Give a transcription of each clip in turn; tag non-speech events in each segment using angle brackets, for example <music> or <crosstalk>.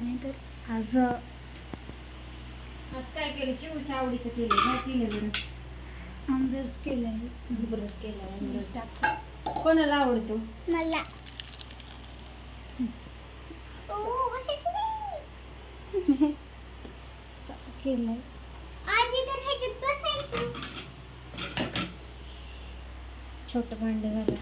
नाही तर आज आज काय केलं? चिवच्या आवडीचं केलं. काय केलं बरं? आमरस केलाय. बरंच केलं आमरस. त्यात कोणाला आवडतो? मला. <laughs> केलाय. छोटं भांड झालं.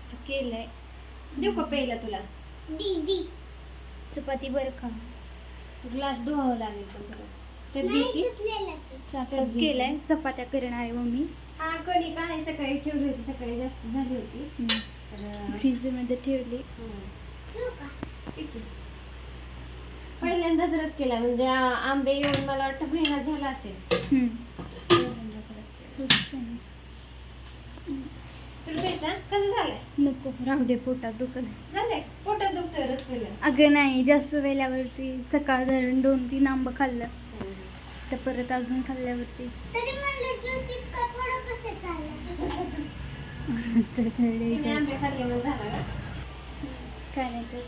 असं केलंय. देऊ का पहिला तुला? चपाती बरं का ग्लास धुवावं लागेल पण तुला. तर केलाय. चपात्या करणार आहे मम्मी. हा कणी काय सकाळी ठेवली होती. सकाळी जास्त झाली होती. तर फ्रीजमध्ये ठेवली. ठीक आहे. पहिल्यांदाच रस केला. म्हणजे आंबे येऊन मला वाटतं महिना झाला असेल. पहिल्यांदाच रस केला. प्यायचा कसं झालंय? नको राहू दे पोटात दुखत झालंय? पोटात दुखतोय रस अगं नाही जास्त वेळावरती सकाळ धरण दोन तीन आंबं खाल्लं. तर परत अजून खाल्ल्यावरती. तिने काय आंबे खाल्ल्यामुळे झाला का? काय नाही तर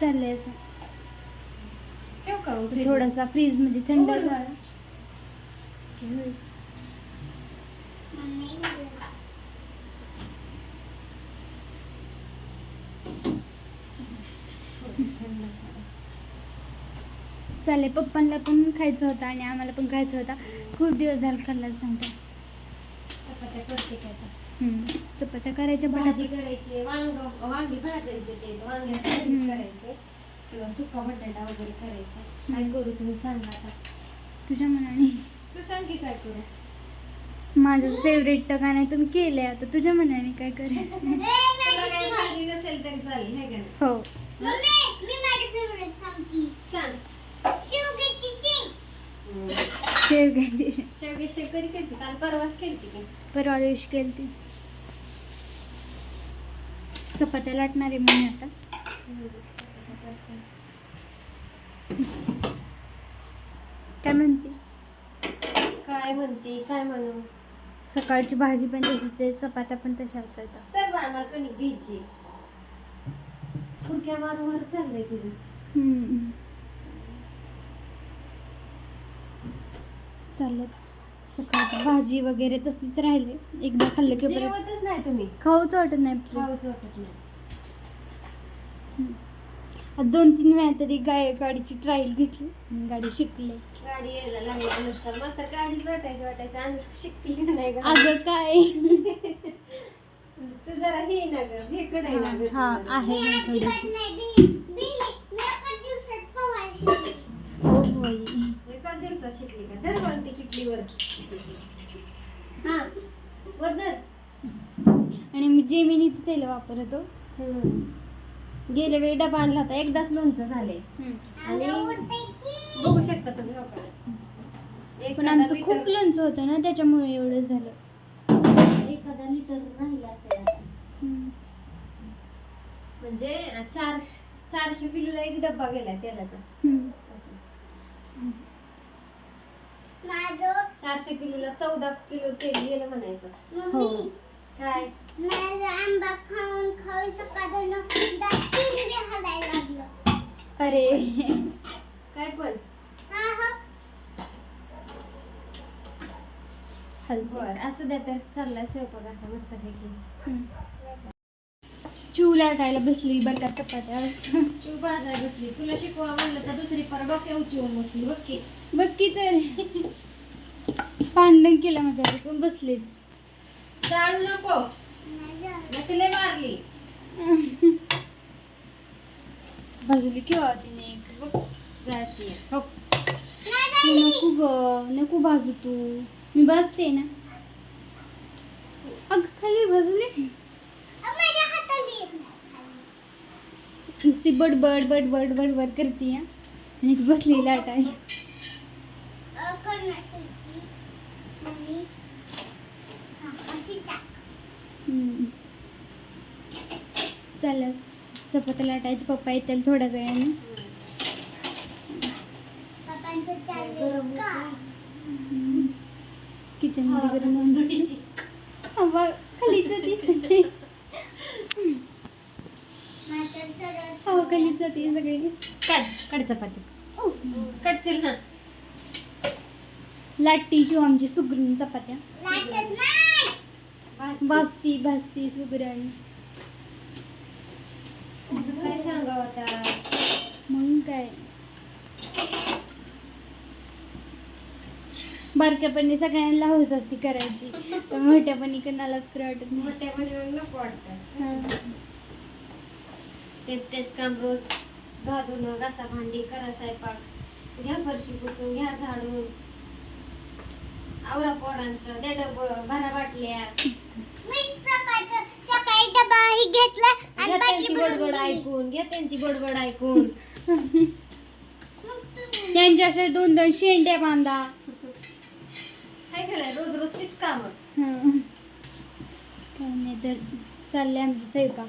चाललंय असं. ठेव का? थोडासा फ्रीजमध्ये थंड झाला. की होईल. मध्ये? थंड झाला. चालेल पप्पांना पण खायचं होतं आणि आम्हाला पण खायचं होता. खूप दिवस झाला खाल्लाच नव्हता. चपात्या करायच्या भाजी करायची वांग वांगी भाजायचे ते. करायचे. किंवा सुका बटाटा वगैरे करायचा. काय करू तुम्ही सांगा आता. तुझ्या मनाने. तू सांग की काय करू. माझं फेवरेट तर का नाही तुम्ही केलंय आता. तुझ्या मनाने काय करेल <laughs> तुला काय भाजी नसेल तरी चालेल है का नाही? हो. सांग. शेवग्याची. शेवगे कधी केलती काल परवाच की परवा दिवशी केली ती चपात्या लाटणार आहे मी आता. काय म्हणते? काय म्हणते? काय म्हणू? सकाळची भाजी पण तशीच आहे चपात्या पण तशाच आहेत. कणिक घ्यायची फुरक्या मारून वर चाललंय तुझं हम्म. चाललं सकाळची भाजी वगैरे तशीच राहिले. एकदा खाल्लं की जेवतच नाही तुम्ही. खाऊच वाटत नाही. खाऊच वाटत नाही. दोन तीन वेळा तरी गाय गाडीची ट्रायल घेतली. गाडी शिकले. गाडी यायला लागली अनुष्का मला तर गाडीच वाटायची वाटायचं. अनुष्का का नाही अगं काय? <laughs> तू जरा हे ना ग हे ना हा. आहे ना थोडीशी हो होय एकाच दिवसात शिकली का? धर बघ ती किटलीवर हा. वर धर आणि मी जेमिनीच तेल वापरतो गेल्या वेळी डबा आणला होता. एकदाच लोणचं झाले आणि बघू शकता तुम्ही हो? पण आमचं खूप लोणचं होतं ना त्याच्यामुळे एवढं झालं. एखादा लिटर राहिला. म्हणजे चार चारशे किलोला एक डब्बा गेला तेलाचा हम्म. चारशे किलोला चौदा किलो तेल गेलं म्हणायचं. हो. काय? आंबा खाऊन अरे. काय पण? हा हा बर असं द्या तर चाललाय स्वयंपाक असा मस्त पैकी हम्म. चूल लाटायला बसली बरं का चपात्या तू बाजार बसली. तुला शिकवा म्हणलं तर दुसरी पर डोक्यावर चिवून बसली बघ की. बघ की तर. भांडण केलं माझ्या पण बसलीच चालू नको. नसले मारली. भाजली केव्हा तिने एक. बघ जातीये हो. नको ग नको भाजू तू. मी बसते ना. अग खाली भाजली माझ्या हाताला येत नाही नुसती बडबड बडबड बडबड करते आणि ती बसली हा टाक हम्म. चालेल. चपात्या लाटायचे पप्पा येतील थोड्या वेळाने. किचनमध्ये गरम होऊन हवाखाली जाते सगळी काढ काढ चपाती. काढतील ना. लाटीची आमची सुगरण चपात्या. लाटत नाही. भाजती. भाजती सुगरण काय सांगावं आता? मग काय? बारक्यापणी सगळ्यांना हौस असती करायची. <laughs> पण मोठ्यापणी कोणालाच करू वाटत नाही. मोठ्या मुलीवर नको वाटतं. हा. तेच तेच काम रोज धुणं घासा भांडी करा स्वयंपाक. घ्या फरशी पुसून घ्या झाडून. आवरा पोरांचं द्या डबं भरा बाटल्या. सकाळी ही घेतला घ्या त्यांची बडबड. ऐकून घ्या त्यांची बडबड ऐकून. मग तुम्ही- त्यांच्या अशा दोन दोन शेंड्या बांधा. काय रोज रोज तीच काम. हा. तर चाललंय आमचं स्वयंपाक.